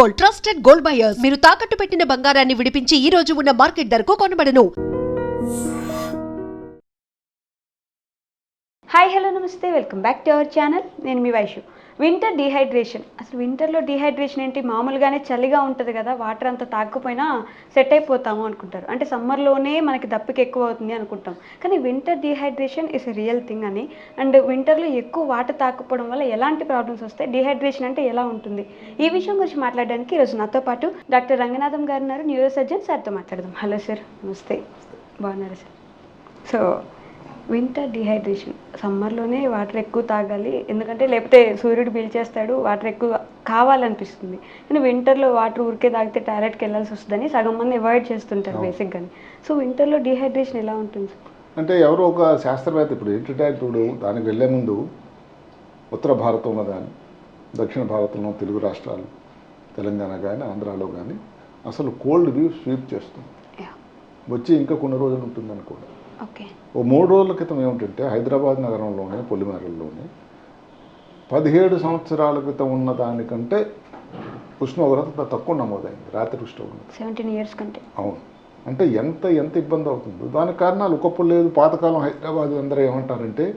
Gold trusted gold buyers. మీరు తాకట్టు పెట్టిన బంగారాన్ని విడిపించి ఈ రోజు ఉన్న మార్కెట్ ధరకు కొనబడను. హాయ్ హలో నమస్తే. Welcome back to our channel నేను మీ వైషు. Winter dehydration. అసలు వింటర్లో డీహైడ్రేషన్ ఏంటి? మామూలుగానే చలిగా ఉంటుంది కదా వాటర్ అంత తాగకపోయినా సెట్ అయిపోతాము అనుకుంటారు. అంటే సమ్మర్లోనే మనకి దప్పిక ఎక్కువ అవుతుంది అనుకుంటాం. కానీ winter dehydration is a real thing అని. అండ్ వింటర్లో ఎక్కువ వాటర్ తాకపోవడం వల్ల ఎలాంటి ప్రాబ్లమ్స్ వస్తాయి? డీహైడ్రేషన్ అంటే ఎలా ఉంటుంది? ఈ విషయం గురించి మాట్లాడడానికి ఈరోజు నాతో పాటు డాక్టర్ రంగనాథం గారు ఉన్నారు. న్యూరో సర్జన్ సార్తో మాట్లాడదాం. Hello sir. నమస్తే. బాగున్నారు sir? So winter dehydration. సమ్మర్లోనే water ఎక్కువ తాగాలి. ఎందుకంటే లేకపోతే సూర్యుడు పీల్చేస్తాడు వాటర్ ఎక్కువ కావాలనిపిస్తుంది. కానీ వింటర్లో వాటర్ ఊరికే తాగితే టాయిలెట్కి వెళ్ళాల్సి వస్తుందని సగం మంది అవాయిడ్ చేస్తుంటారు బేసిక్గాని. సో వింటర్లో డిహైడ్రేషన్ ఎలా ఉంటుంది అంటే ఎవరో ఒక శాస్త్రవేత్త ఇప్పుడు ఏంటంటే ఇప్పుడు దానికి వెళ్ళే ముందు ఉత్తర భారతంలో కానీ దక్షిణ భారతంలో తెలుగు రాష్ట్రాలు తెలంగాణ కానీ ఆంధ్రాలో కానీ అసలు కోల్డ్ వ్యూ స్వీప్ చేస్తుంది. వచ్చి ఇంకా కొన్ని రోజులు ఉంటుందని కూడా ఓ మూడు రోజుల క్రితం ఏమిటంటే హైదరాబాద్ నగరంలోనే పొలిమేరల్లోనే పదిహేడు సంవత్సరాల క్రితం ఉన్న దానికంటే ఉష్ణోగ్రత తక్కువ నమోదైంది రాత్రి ఉష్ణోగ్రత. సెవెంటీన్ ఇయర్స్ కంటే. అవును. అంటే ఎంత ఎంత ఇబ్బంది అవుతుందో. దానికి కారణాలు ఒకప్పుడు లేదు. పాతకాలం హైదరాబాద్ అందరూ ఏమంటారంటే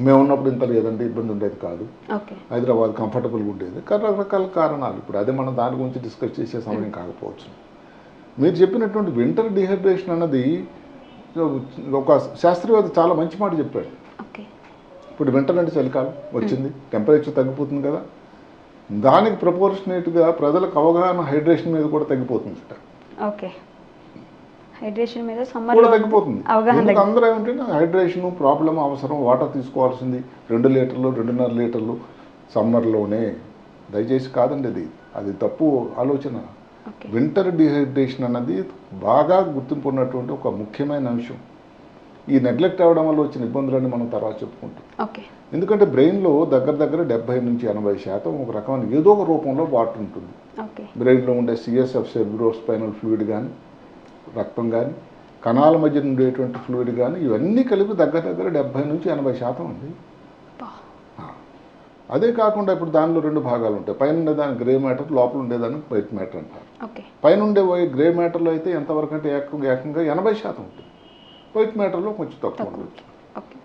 మేము ఉన్నప్పుడు ఇంత లేదండి ఇబ్బంది ఉండేది కాదు. హైదరాబాద్ కంఫర్టబుల్గా ఉండేది. కానీ రకరకాల కారణాలు. ఇప్పుడు అదే మనం దాని గురించి డిస్కస్ చేసే సమయం కాకపోవచ్చు. మీరు చెప్పినటువంటి వింటర్ డిహైడ్రేషన్ అన్నది ఒక శాస్త్రవేత్త చాలా మంచి మాట చెప్పాడు. ఇప్పుడు వింటర్ అంటే చలికాలం వచ్చింది టెంపరేచర్ తగ్గిపోతుంది కదా. దానికి ప్రపోర్షనేట్గా ప్రజలకు అవగాహన హైడ్రేషన్ మీద కూడా తగ్గిపోతుందట. ఓకే. హైడ్రేషన్ మీద కూడా తగ్గిపోతుంది. అందరూ ఏమంటే హైడ్రేషన్ ప్రాబ్లం అవసరం వాటర్ తీసుకోవాల్సింది. రెండు లీటర్లు రెండున్నర లీటర్లు సమ్మర్లోనే దయచేసి కాదండి అది. అది తప్పు ఆలోచన. వింటర్ డిహైడ్రేషన్ అన్నది బాగా గుర్తింపు ఉన్నటువంటి ఒక ముఖ్యమైన అంశం. ఈ నెగ్లెక్ట్ అవ్వడం వల్ల వచ్చిన ఇబ్బందులన్నీ మనం తర్వాత చెప్పుకుంటాం. ఎందుకంటే బ్రెయిన్లో దగ్గర దగ్గర డెబ్బై నుంచి ఎనభై శాతం ఒక రకమైన ఏదో ఒక రూపంలో వాటర్ ఉంటుంది. బ్రెయిన్లో ఉండే సిఎస్ఎఫ్ సెర్బ్రో స్పైనల్ ఫ్లూయిడ్ కానీ రక్తం కానీ కణాల మధ్య ఉండేటువంటి ఫ్లూయిడ్ కానీ ఇవన్నీ కలిపి దగ్గర దగ్గర డెబ్బై నుంచి ఎనభై శాతం ఉంది. అదే కాకుండా ఇప్పుడు దానిలో రెండు భాగాలు ఉంటాయి పైన ఉండేదాన్ని గ్రే మ్యాటర్ లోపల ఉండేదాన్ని వైట్ మ్యాటర్ అంటారు. పైన ఉండే గ్రే మ్యాటర్లో అయితే ఎంతవరకు అంటే ఏకంగా ఏకంగా ఎనభై శాతం ఉంటుంది. వైట్ మ్యాటర్లో కొంచెం తక్కువ ఉండొచ్చు.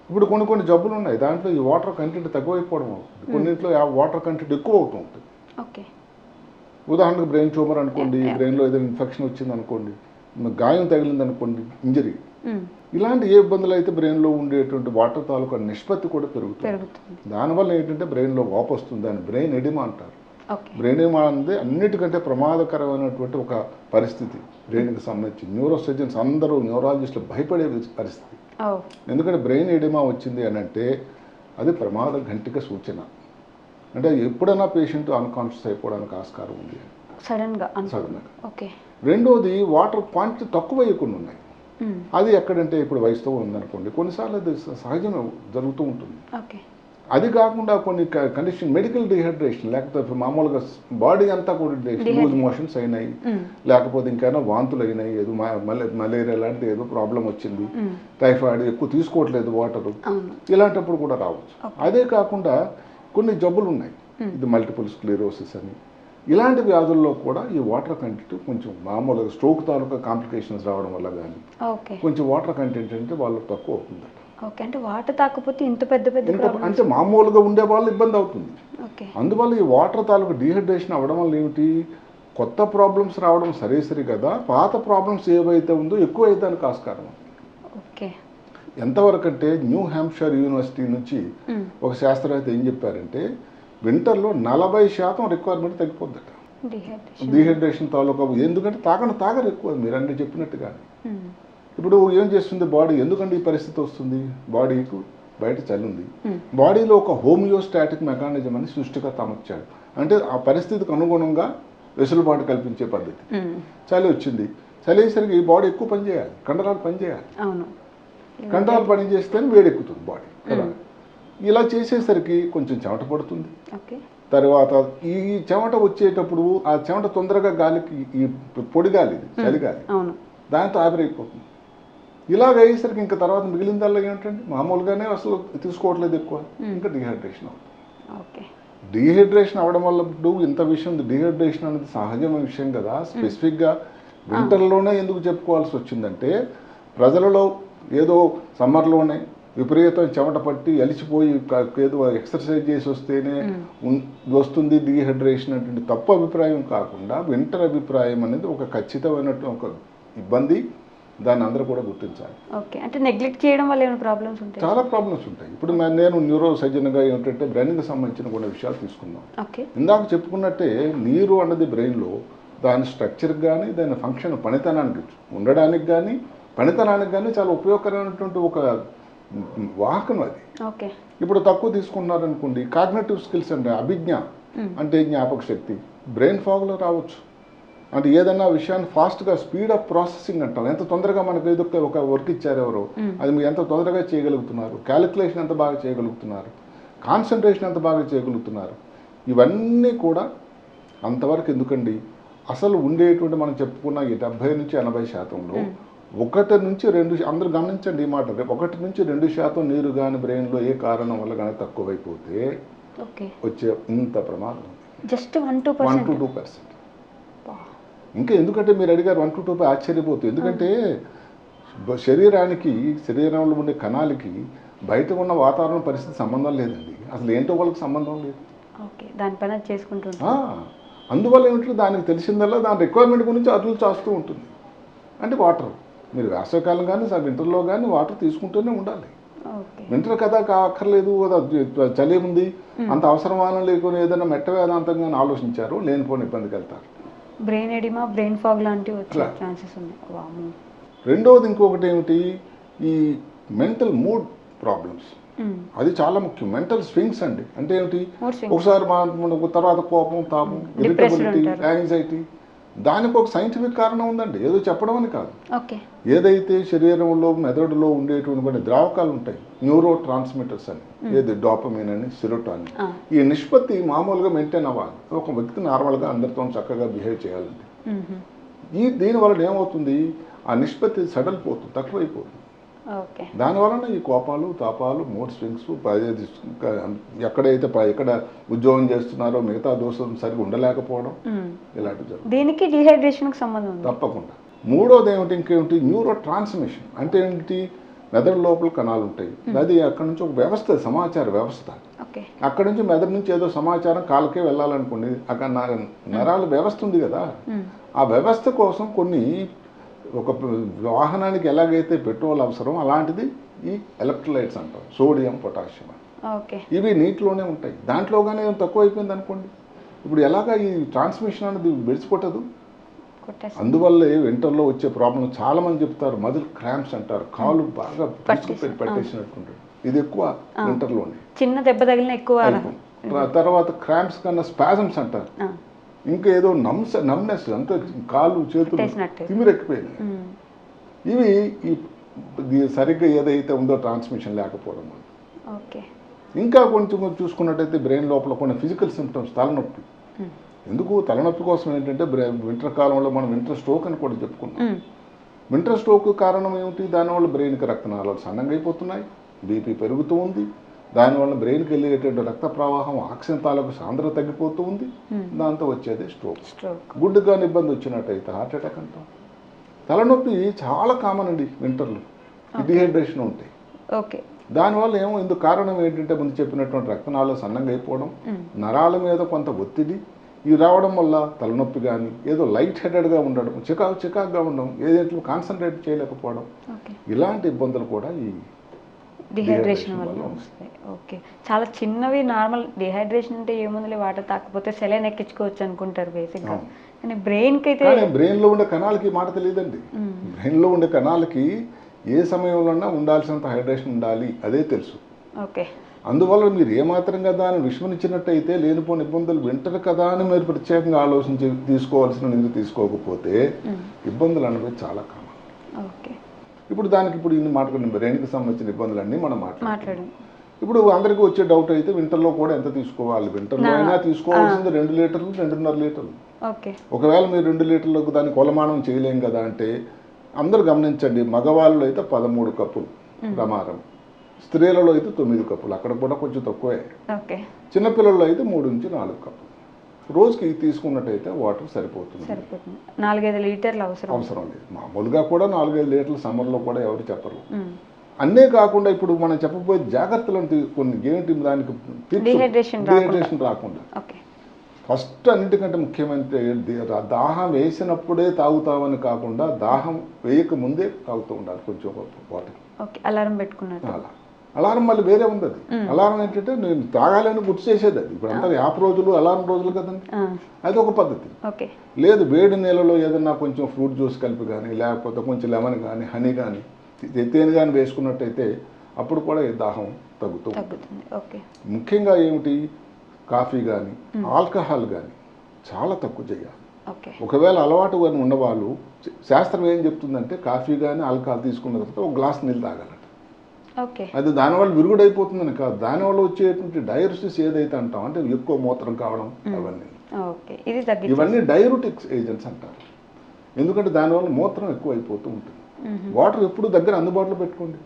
ఇప్పుడు కొన్ని కొన్ని జబ్బులు ఉన్నాయి. దాంట్లో ఈ వాటర్ కంటెంట్ తక్కువైపోవడం అవుతుంది. కొన్నింటిలో ఆ వాటర్ కంటెంట్ ఎక్కువ అవుతూ ఉంటుంది. ఓకే. ఉదాహరణకు బ్రెయిన్ ట్యూమర్ అనుకోండి. బ్రెయిన్లో ఏదైనా ఇన్ఫెక్షన్ వచ్చింది అనుకోండి గాయం తగిలింది అనుకోండి ఇంజరీ. ఇలాంటి ఏ ఇబ్బందులు అయితే బ్రెయిన్లో ఉండేటువంటి వాటర్ తాలూకా నిష్పత్తి కూడా పెరుగుతుంది. దానివల్ల ఏంటంటే బ్రెయిన్లో వాపు వస్తుంది దాన్ని బ్రెయిన్ ఎడిమా అంటారు. బ్రెయిన్ ఎడిమా అనేది అన్నిటికంటే ప్రమాదకరమైనటువంటి ఒక పరిస్థితి. బ్రెయిన్కి సంబంధించి న్యూరో సర్జన్స్ అందరూ న్యూరాలజిస్టులు భయపడే పరిస్థితి. ఎందుకంటే బ్రెయిన్ ఎడిమా వచ్చింది అని అంటే అది ప్రమాద గంటిక సూచన. అంటే ఎప్పుడైనా పేషెంట్ అన్కాన్షియస్ అయిపోవడానికి ఆస్కారం ఉంది సడన్గా సడన్గా. ఓకే. రెండోది వాటర్ క్వాంటిటీ తక్కువ కొన్ని ఉన్నాయి. అది ఎక్కడంటే ఇప్పుడు వయసుతో ఉందనుకోండి కొన్నిసార్లు అది స- సహజమే జరుగుతూ ఉంటుంది. అది కాకుండా కొన్ని కండిషన్ మెడికల్ డిహైడ్రేషన్ లేకపోతే మామూలుగా బాడీ అంతా కూడా లూజ్ మోషన్స్ అయినాయి. మ్మ్. లేకపోతే ఇంకైనా వాంతులు అయినాయి ఏదో మలే మలేరియా లాంటిది ఏదో ప్రాబ్లం వచ్చింది. మ్మ్. టైఫాయిడ్ ఎక్కువ తీసుకోవట్లేదు వాటర్. ఇలాంటప్పుడు కూడా రావచ్చు. అదే కాకుండా కొన్ని జబ్బులు ఉన్నాయి. ఇది మల్టిపుల్ స్క్లీరోసిస్ అని ఇలాంటి వ్యాధుల్లో కూడా ఈ వాటర్ కంటెంట్ కొంచెం మామూలుగా స్ట్రోక్ తాలూకా కాంప్లికేషన్స్ రావడం వల్ల కానీ కొంచెం వాటర్ కంటెంట్ అంటే వాళ్ళకి తక్కువ అవుతుందట ఓకే. అంటే వాటర్ తాకపోతే ఇంత పెద్ద పెద్ద అంటే మామూలుగా ఉండే వాళ్ళు ఇబ్బంది అవుతుంది. అందువల్ల ఈ వాటర్ తాలూకు డీహైడ్రేషన్ అవ్వడం వల్ల ఏమిటి? కొత్త ప్రాబ్లమ్స్ రావడం సరే సరి కదా. పాత ప్రాబ్లమ్స్ ఏవైతే ఉందో ఎక్కువ అవుతానికి ఆస్కారం. ఓకే. ఎంతవరకు అంటే న్యూ హ్యాంప్షైర్ యూనివర్సిటీ నుంచి. ఒక శాస్త్రవేత్త ఏం చెప్పారంటే వింటర్లో నలభై శాతం రిక్వైర్మెంట్ తగ్గిపోద్దట. డిహైడ్రేషన్ డీహైడ్రేషన్ తాలూకా ఎందుకంటే తాగని తాగరు ఎక్కువ. మీరు అన్ని చెప్పినట్టుగా మ్మ్. ఇప్పుడు ఏం చేస్తుంది బాడీ? ఎందుకంటే ఈ పరిస్థితి వస్తుంది? బాడీకి బయట చలి ఉంది. మ్మ్. బాడీలో ఒక హోమియోస్టాటిక్ మెకానిజం అని సృష్టికర్త అమర్చాడు అంటే ఆ పరిస్థితికి అనుగుణంగా వెసులుబాటు కల్పించే పద్ధతి. మ్మ్. చలి వచ్చింది. చలి అయ్యేసరికి ఈ బాడీ ఎక్కువ పని చేయాలి కండరాలు పని చేయాలి అవును. కండరాలు పని చేస్తేనే వేడెక్కుతుంది బాడీ. కదా? ఇలా చేసేసరికి కొంచెం చెమట పడుతుంది. తర్వాత ఈ చెమట వచ్చేటప్పుడు ఆ చెమట తొందరగా గాలికి ఈ పొడి గాలి ఇది, చలి గాలి. అవును. దాంతో ఆవిరైపోతుంది. ఇలాగ అయ్యేసరికి ఇంకా తర్వాత మిగిలిందల్లా ఏంటంటే మామూలుగానే అసలు తీసుకోవట్లేదు ఎక్కువ. ఇంకా డిహైడ్రేషన్ అవుతుంది. ఓకే. డీహైడ్రేషన్ అవడం వల్ల ఇప్పుడు ఇంత విషయం డీహైడ్రేషన్ అనేది సహజమైన విషయం కదా. స్పెసిఫిక్గా వింటర్లోనే ఎందుకు చెప్పుకోవాల్సి వచ్చిందంటే ప్రజలలో ఏదో సమ్మర్లోనే విపరీతం చెమట పట్టి అలిసిపోయి ఏదో ఎక్సర్సైజ్ చేసి వస్తేనే వస్తుంది డీహైడ్రేషన్ అంటే తప్పు అభిప్రాయం కాకుండా వింటర్ అభిప్రాయం అనేది ఒక ఖచ్చితమైనటువంటి ఒక ఇబ్బంది. దాన్ని అందరూ కూడా గుర్తించాలి. ఓకే. అంటే నెగ్లెక్ట్ చేయడం వల్ల ఏమైనా ప్రాబ్లమ్స్ ఉంటాయి? చాలా ప్రాబ్లమ్స్ ఉంటాయి. ఇప్పుడు నేను న్యూరో సర్జన్గా ఏంటంటే బ్రెయిన్కి సంబంధించిన కొన్ని విషయాలు తీసుకుందాం. ఓకే. ఇందాక చెప్పుకున్నట్టే నీరు అన్నది బ్రెయిన్లో దాని స్ట్రక్చర్కి కానీ దాని ఫంక్షన్ పనితనానికి ఉండడానికి కానీ పనితనానికి కానీ చాలా ఉపయోగకరమైనటువంటి ఒక వాహకం అది. ఇప్పుడు తక్కువ తీసుకుంటున్నారనుకోండి కాగ్నేటివ్ స్కిల్స్ అంటే అభిజ్ఞ అంటే జ్ఞాపక శక్తి బ్రెయిన్ ఫాగ్లో రావచ్చు. అంటే ఏదన్నా విషయాన్ని ఫాస్ట్గా స్పీడ్ ఆఫ్ ప్రాసెసింగ్ అంటాం. ఎంత తొందరగా మనకు ఏదో ఒక- ఒక వర్క్ ఇచ్చారు ఎవరో అది మీరు ఎంత తొందరగా చేయగలుగుతున్నారు? క్యాలిక్యులేషన్ ఎంత బాగా చేయగలుగుతున్నారు? కాన్సన్ట్రేషన్ ఎంత బాగా చేయగలుగుతున్నారు? ఇవన్నీ కూడా అంతవరకు ఎందుకండి? అసలు ఉండేటువంటి మనం చెప్పుకున్న ఈ డెబ్బై నుంచి ఎనభై శాతంలో ఒకటి నుంచి రెండు అందరూ గమనించండి ఈ మాట. రేపు ఒకటి నుంచి రెండు శాతం నీరు కానీ బ్రెయిన్లో ఏ కారణం వల్ల కానీ తక్కువైపోతే వచ్చే ఇంత ప్రమాదం. Just one two one two two percent. ఇంకా ఎందుకంటే మీరు అడిగారు వన్ టు టూ ఆశ్చర్యపోతుంది ఎందుకంటే శరీరానికి శరీరంలో ఉండే కణాలకి బయట ఉన్న వాతావరణ పరిస్థితి సంబంధం లేదండి. అసలు ఏంటో వాళ్ళకి సంబంధం లేదు. దానిపైన చేసుకుంటుంటాం ఆ, అందువల్ల ఏమిటంటే దానికి తెలిసిందల్లా దాని రిక్వైర్మెంట్ గురించి అదులు చాస్తూ ఉంటుంది. అంటే వాటర్. మీరు వేసవికాలం కానీ వింటర్లో కానీ వాటర్ తీసుకుంటూనే ఉండాలి. వింటర్ కదా కాకర్లేదు అది చలి ఉంది. అంత అవసరమానం లేకుండా ఏదైనా మెట్ట వేదాంతంగా ఆలోచించారు లేనిపోని ఇబ్బందికి వెళ్తారు. బ్రెయిన్ ఎడిమా బ్రెయిన్ ఫాగ్ లాంటివి వచ్చే. ఛాన్సెస్ ఉన్నాయి. రెండవది ఇంకొకటి ఏమిటి? ఈ మెంటల్ మూడ్ ప్రాబ్లమ్స్. అది చాలా ముఖ్యం. మెంటల్ స్వింగ్స్ అండి. అంటే ఏమిటి. ఒకసారి మనకు తర్వాత కోపం తాపం ఇరిటబిలిటీ. యాంగ్జైటీ. దానికి ఒక సైంటిఫిక్ కారణం ఉందండి. ఏదో చెప్పడం అని కాదు. ఓకే. ఏదైతే శరీరంలో మెదడులో ఉండేటువంటి కొన్ని ద్రావకాలు ఉంటాయి న్యూరో ట్రాన్స్మిటర్స్ అని ఏది డోపమిన్ అని సిరోటాన్. ఈ నిష్పత్తి మామూలుగా మెయింటైన్ అవ్వాలి. ఒక వ్యక్తి నార్మల్గా అందరితో చక్కగా బిహేవ్ చేయాలండి. ఈ దీని వలన ఏమవుతుంది? ఆ నిష్పత్తి సడలిపోతుంది తక్కువైపోతుంది. దానివలన ఈ కోపాలు తాపాలు మూడ్ స్వింగ్స్ ఎక్కడైతే ఎక్కడ ఉద్యోగం చేస్తున్నారో మిగతా దోషం సరిగ్గా ఉండలేకపోవడం. ఇలాంటివి జరుగుతుంది దీనికి డిహైడ్రేషన్కి సంబంధం తప్పకుండా. మూడోది ఏమిటి ఇంకేమిటి న్యూరో ట్రాన్స్మిషన్ అంటే ఏంటి? మెదడు లోపల కణాలు ఉంటాయి. అది అక్కడ నుంచి ఒక వ్యవస్థ సమాచార వ్యవస్థ. అక్కడ నుంచి మెదడు నుంచి ఏదో సమాచారం కాళ్ళకే వెళ్ళాలనుకోండి అక్కడ నరాల వ్యవస్థ ఉంది కదా. ఆ వ్యవస్థ కోసం కొన్ని ఒక వాహనానికి ఎలాగైతే పెట్రోల్ అవసరం అలాంటిది ఈ ఎలక్ట్రోలైట్స్ అంటాం సోడియం పొటాషియం ఇవి నీటిలోనే ఉంటాయి. దాంట్లో కానీ ఏం తక్కువ అయిపోయింది అనుకోండి. ఇప్పుడు ఎలాగా ఈ ట్రాన్స్మిషన్ అనేది విడిచిపోతుంది కొట్టేసి అందువల్లే వింటర్లో వచ్చే ప్రాబ్లం చాలా మంది చెప్తారు మజిల్ క్రాంప్స్ అంటారు కాలు బాగా పట్టేసి, పిచ్చుకు పట్టేసినట్టుంటారు ఇది ఎక్కువ వింటర్లోనే. చిన్న దెబ్బ తగిలిన ఎక్కువ తర్వాత క్రాంప్స్ కన్నా స్పాజమ్స్ అంటారు. ఇంకా ఏదో నమ్స్ నమ్నెస్ అంత కాలు చేతులు. తిమిరెక్కిపోయింది. ఇవి ఈ సరిగ్గా ఏదైతే ఉందో ట్రాన్స్మిషన్ లేకపోవడం ఓకే. ఇంకా కొంచెం చూసుకున్నట్టయితే బ్రెయిన్ లోపల కొన్ని ఫిజికల్ సిమ్టమ్స్ తలనొప్పి. ఎందుకు? తలనొప్పి కోసం ఏంటంటే వింటర్ కాలంలో మనం వింటర్ స్ట్రోక్ అని కూడా చెప్పుకున్నాం. వింటర్ స్ట్రోక్ కారణం ఏమిటి? దానివల్ల బ్రెయిన్కి రక్తనాళాలు సన్నంగా అయిపోతున్నాయి. బీపీ పెరుగుతూ ఉంది. దానివల్ల బ్రెయిన్కి వెళ్ళేటటువంటి రక్త ప్రవాహం ఆక్సిజన్ తాలూకు సాంద్రత తగ్గిపోతూ ఉంది. దాంతో వచ్చేది స్ట్రోక్ స్ట్రోక్ గుడ్డుగా ఇబ్బంది వచ్చినట్టయితే హార్ట్ అటాక్ అంటాం. తలనొప్పి చాలా కామన్ అండి వింటర్లో. డిహైడ్రేషన్ ఉంటాయి. ఓకే దానివల్ల ఏమో ఇందుకు కారణం ఏంటంటే ముందు చెప్పినటువంటి రక్తనాళాలు సన్నంగా అయిపోవడం నరాల మీద కొంత ఒత్తిడి ఇవి రావడం వల్ల తలనొప్పి కానీ ఏదో లైట్ హెడెడ్గా ఉండడం చికాకు చికాకుగా ఉండడం ఏదైతే కాన్సన్ట్రేట్ చేయలేకపోవడం. ఇలాంటి ఇబ్బందులు కూడా ఈ డిహైడ్రేషన్ వల్ల వస్తాయి. ఓకే చాలా చిన్నవి నార్మల్ డిహైడ్రేషన్ అంటే ఏముందిలే వాటర్ తాకపోతే సెలైన్ ఎక్కించుకోవచ్చు అనుకుంటారు బేసిక్గా. కానీ బ్రెయిన్కి అయితే బ్రెయిన్లో ఉండే కణాలకి మాట తెలియదండి. బ్రెయిన్లో ఉండే కణాలకి ఏ సమయంలోనా ఉండాల్సినంత హైడ్రేషన్ ఉండాలి అదే తెలుసు. ఓకే అందువల్ల మీరు ఏమాత్రంగా దాన్ని విస్మరించినట్టయితే లేనిపోని ఇబ్బందులు వింటారు కదా అని మీరు ప్రత్యేకంగా ఆలోచించి తీసుకోవాల్సిన నిధి తీసుకోకపోతే ఇబ్బందులు అనేవి చాలా కామన్. ఓకే ఇప్పుడు దానికి ఇప్పుడు ఇన్ని మాట్లాడిన బ్రెయిన్కి సంబంధించిన ఇబ్బందులన్నీ మనం మాట్లాడు ఇప్పుడు అందరికీ వచ్చే డౌట్ అయితే వింటర్లో కూడా ఎంత తీసుకోవాలి? వింటర్లో అయినా తీసుకోవాల్సింది రెండు లీటర్లు రెండున్నర లీటర్లు. ఒకవేళ మీరు రెండు లీటర్లకు దాన్ని కొలమానం చేయలేం కదా అంటే అందరూ గమనించండి మగవాళ్ళు అయితే పదమూడు కప్పులు ప్రమాదం. స్త్రీలలో అయితే తొమ్మిది కప్పులు అక్కడ కూడా కొంచెం తక్కువే. చిన్నపిల్లల్లో అయితే మూడు నుంచి నాలుగు కప్పులు. రోజుకి తీసుకున్నట్టయితే వాటర్ సరిపోతుంది. సరిపోతుంది. నాలుగైదు లీటర్లు అవసరం. అవసరం లేదు. మామూలుగా కూడా నాలుగైదు లీటర్లు సమ్మర్లో కూడా ఎవరు చెప్పరు. అన్నే కాకుండా ఇప్పుడు మనం చెప్పబోయే జాగ్రత్తలను తీ- కొన్ని ఏంటి దానికి. Dehydration రాకుండా. ఫస్ట్ అన్నిటికంటే ముఖ్యమైన ఏంటి? దా- దాహం వేసినప్పుడే తాగుతామని కాకుండా దాహం వేయక ముందే తాగుతూ ఉండాలి కొంచెం వాటర్. అలారం పెట్టుకున్నారు అలా. అలారం మళ్ళీ వేరే ఉంది అది అలారం ఏంటంటే నేను తాగాలని గుర్తు చేసేది అది. ఇప్పుడు అంతా యాప్ రోజులు అలారం రోజులు కదండి. అది ఒక పద్ధతి. లేదు వేడి నీళ్ళలో ఏదన్నా కొంచెం ఫ్రూట్ జ్యూస్ కలిపి కానీ లేకపోతే కొంచెం లెమన్ కానీ హనీ కానీ తేనె కానీ వేసుకున్నట్టయితే అప్పుడు కూడా ఈ దాహం తగ్గుతూ ఉంటుంది. ముఖ్యంగా ఏమిటి? కాఫీ కానీ ఆల్కహాల్ కానీ చాలా తక్కువ చేయాలి. ఒకవేళ అలవాటు కానీ ఉన్నవాళ్ళు శాస్త్రం ఏం చెప్తుందంటే కాఫీ కానీ ఆల్కహాల్ తీసుకున్న తర్వాత ఒక గ్లాస్ నీళ్ళు తాగాలట ఓకే అది దానివల్ల విరుగుడైపోతుందని కాదు. దానివల్ల వచ్చేటువంటి డైరసిస్ ఏదైతే అంటాం అంటే ఎక్కువ మూత్రం కావడం అవన్నీ. ఇవన్నీ డైరుటిక్స్ ఏజెంట్స్ అంటారు. ఎందుకంటే దానివల్ల మూత్రం ఎక్కువ అయిపోతూ ఉంటుంది వాటర్ ఎప్పుడు దగ్గర అందుబాటులో పెట్టుకోండి.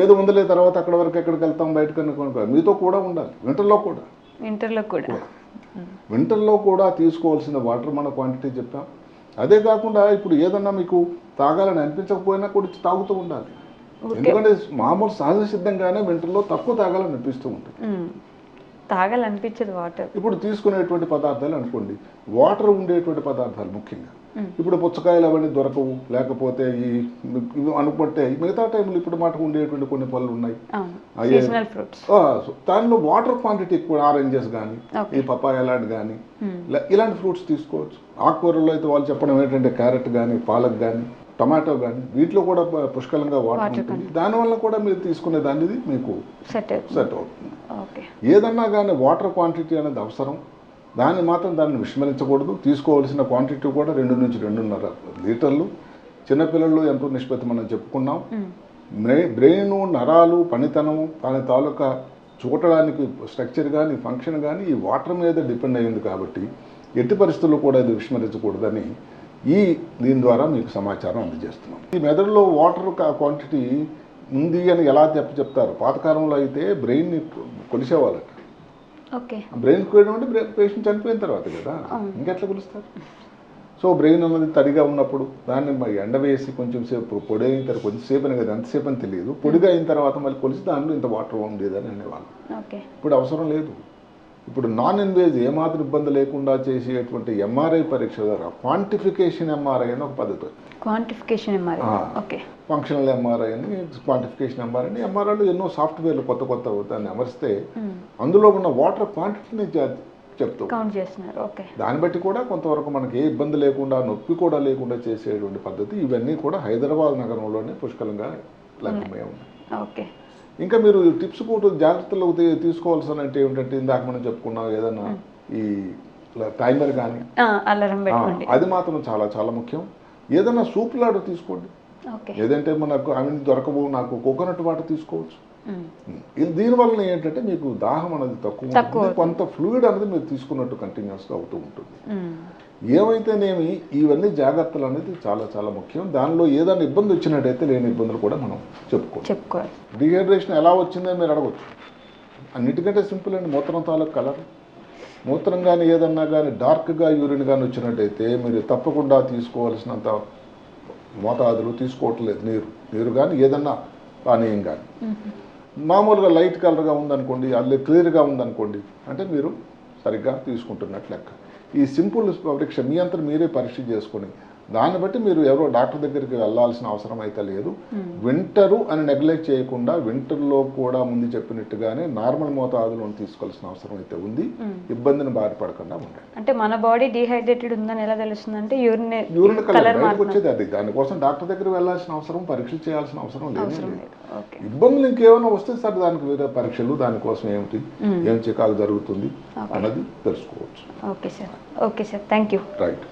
ఏదో ఉందలే తర్వాత అక్కడ వరకు ఎక్కడికి వెళ్తాం బయటకు అనుకో మీతో కూడా ఉండాలి. వింటర్లో కూడా. ఇంటర్లో కూడా. వింటర్లో కూడా తీసుకోవాల్సిన వాటర్ మన క్వాంటిటీ చెప్పాం. అదే కాకుండా ఇప్పుడు ఏదన్నా మీకు తాగాలని అనిపించకపోయినా కూడా తాగుతూ ఉండాలి. ఎందుకంటే మామూలు సహజ సిద్ధంగానే వింటర్లో తక్కువ తాగాలని అనిపిస్తూ ఉంటుంది. తాగాలనిపించదు వాటర్. ఇప్పుడు తీసుకునేటువంటి పదార్థాలు అనుకోండి వాటర్ ఉండేటువంటి పదార్థాలు ముఖ్యంగా. ఇప్పుడు పుచ్చకాయలు అవన్నీ దొరకవు లేకపోతే ఈ అనుకుంటే మిగతా టైంలో ఇప్పుడు మాట ఉండేటువంటి కొన్ని పళ్ళు ఉన్నాయి. దానిలో వాటర్ క్వాంటిటీ ఎక్కువ ఆరెంజెస్ కానీ. ఈ పపాయ లాంటి కానీ ఇలాంటి ఫ్రూట్స్ తీసుకోవచ్చు. ఆకుకూరల్లో అయితే వాళ్ళు చెప్పడం ఏంటంటే క్యారెట్ కానీ పాలక్ కానీ టమాటో కానీ వీటిలో కూడా పుష్కలంగా వాటర్ ఉంటుంది. దానివల్ల కూడా మీరు తీసుకునే దానిది మీకు సెట్ అవుతుంది. సెట్ అవుతుంది. ఓకే. ఏదన్నా కానీ వాటర్ క్వాంటిటీ అనేది అవసరం. దాన్ని మాత్రం దాన్ని విస్మరించకూడదు. తీసుకోవాల్సిన క్వాంటిటీ కూడా రెండు నుంచి రెండున్నర లీటర్లు. చిన్నపిల్లలు ఎంతో నిష్పత్తి మనం చెప్పుకున్నాం. బ్రెయిన్ బ్రెయిన్ నరాలు పనితనం దాని తాలూకా చూడడానికి స్ట్రక్చర్ కానీ ఫంక్షన్ కానీ ఈ వాటర్ మీద డిపెండ్ అయ్యింది కాబట్టి ఎట్టి పరిస్థితుల్లో కూడా ఇది విస్మరించకూడదని ఈ దీని ద్వారా మీకు సమాచారం అందజేస్తున్నాం. ఈ మెదడులో వాటర్ క్వాంటిటీ ఉంది అని ఎలా చెప్ప చెప్తారు? పాతకాలంలో అయితే బ్రెయిన్ని కొలిసేవాళ్ళట. ఓకే. బ్రెయిన్ కోయడం అంటే బ్రెయిన్ పేషెంట్ చనిపోయిన తర్వాత కదా? ఇంకెట్లా కొలుస్తారు? సో బ్రెయిన్ అన్నది తడిగా ఉన్నప్పుడు దాన్ని మరి ఎండవేసి కొంచెం సేపు పొడి అయిన తర్వాత కొంచెంసేపు అని కదా ఎంతసేపు అని తెలియదు. పొడిగా అయిన తర్వాత మళ్ళీ కొలిసి దానిలో ఇంత వాటర్ ఉండేదని అనేవాళ్ళు. ఇప్పుడు అవసరం లేదు. ఇప్పుడు నాన్ ఇన్వేజ్ ఏమాత్రం ఇబ్బంది లేకుండా చేసేటువంటి ఎంఆర్ఐ పరీక్ష ద్వారా క్వాంటిఫికేషన్ ఎంఆర్ఐ అని ఒక పద్ధతి. క్వాంటిఫికేషన్. ఓకే ఫంక్షనల్ ఎంఆర్ఐ అని క్వాంటిఫికేషన్ ఎంఆర్ఐ అని. ఎంఆర్ఐలో ఎన్నో సాఫ్ట్వేర్లు కొత్త కొత్త దాన్ని అమరిస్తే అందులో ఉన్న వాటర్ క్వాంటిటీని చెప్తూ. దాన్ని బట్టి కూడా కొంతవరకు మనకి ఏ ఇబ్బంది లేకుండా నొప్పి కూడా లేకుండా చేసేటువంటి పద్ధతి ఇవన్నీ కూడా హైదరాబాద్ నగరంలోనే పుష్కలంగా లభ్యమై ఉన్నాయి. ఓకే ఇంకా మీరు టిప్స్ కూడా జాగ్రత్తలు తీసుకోవాల్సిన అంటే ఏమిటంటే ఇందాక మనం చెప్పుకున్నాం ఏదన్నా ఈ టైమర్ కానీ అది మాత్రం చాలా చాలా ముఖ్యం. ఏదన్నా సూప్ లాడు తీసుకోండి. ఏదంటే మనకు అవి దొరకవు నాకు కోకోనట్ వాటర్ తీసుకోవచ్చు. ఇది దీనివల్ల ఏంటంటే మీకు దాహం అనేది తక్కువ ఉంటుంది. కొంత ఫ్లూయిడ్ అనేది మీరు తీసుకున్నట్టు కంటిన్యూస్గా అవుతూ ఉంటుంది. ఏమైతేనేమి ఇవన్నీ జాగ్రత్తలు అనేది చాలా చాలా ముఖ్యం. దానిలో ఏదైనా ఇబ్బంది వచ్చినట్టయితే లేని ఇబ్బందులు కూడా మనం చెప్పుకోవాలి. చెప్పుకోవాలి. డిహైడ్రేషన్ ఎలా వచ్చిందని మీరు అడగచ్చు. అన్నిటికంటే సింపుల్ అండి మూత్రం తాలూకు కలర్. మూత్రం కానీ ఏదన్నా కానీ డార్క్గా యూరిన్ కానీ వచ్చినట్టయితే మీరు తప్పకుండా తీసుకోవాల్సినంత మోతాదులు తీసుకోవట్లేదు నీరు. నీరు కానీ ఏదన్నా పానీయం కానీ మామూలుగా లైట్ కలర్గా ఉందనుకోండి అల్లే క్లియర్గా ఉందనుకోండి అంటే మీరు సరిగ్గా తీసుకుంటున్నట్లు లెక్క. ఈ సింపుల్ పరీక్ష మీ అంతా మీరే పరీక్ష చేసుకొని దాన్ని బట్టి మీరు ఎవరో డాక్టర్ దగ్గరికి వెళ్ళాల్సిన అవసరం అయితే లేదు. వింటరు అని నెగ్లెక్ట్ చేయకుండా వింటర్లో కూడా ముందు చెప్పినట్టుగానే నార్మల్ మోతాదులను తీసుకోవాల్సిన అవసరం అయితే ఉంది. ఇబ్బందిని బారిపడకుండా ఉండండి. అంటే మన బాడీ డిహైడ్రేటెడ్ ఉందని ఎలా తెలుస్తుంది అంటే యూరిన్ యూరిన్ కలర్ వచ్చేది అది. దానికోసం డాక్టర్ దగ్గర వెళ్ళాల్సిన అవసరం పరీక్షలు చేయాల్సిన అవసరం లేదు. ఇబ్బందులు ఇంకేమైనా వస్తే సార్ దానికి వేరే పరీక్షలు దానికోసం ఏమిటి ఏం చికాకు జరుగుతుంది అన్నది తెలుసుకోవచ్చు okay sir okay sir thank you right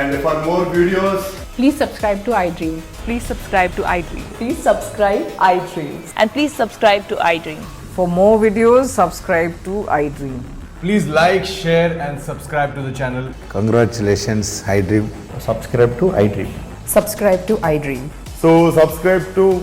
And for more videos, Please subscribe to iDream. Please subscribe to iDream. Please subscribe iDreams. And please subscribe to iDream. For more videos, subscribe to iDream. please like, share, and subscribe to the channel. Congratulations, iDream. subscribe to iDream. Subscribe to iDream. So, subscribe to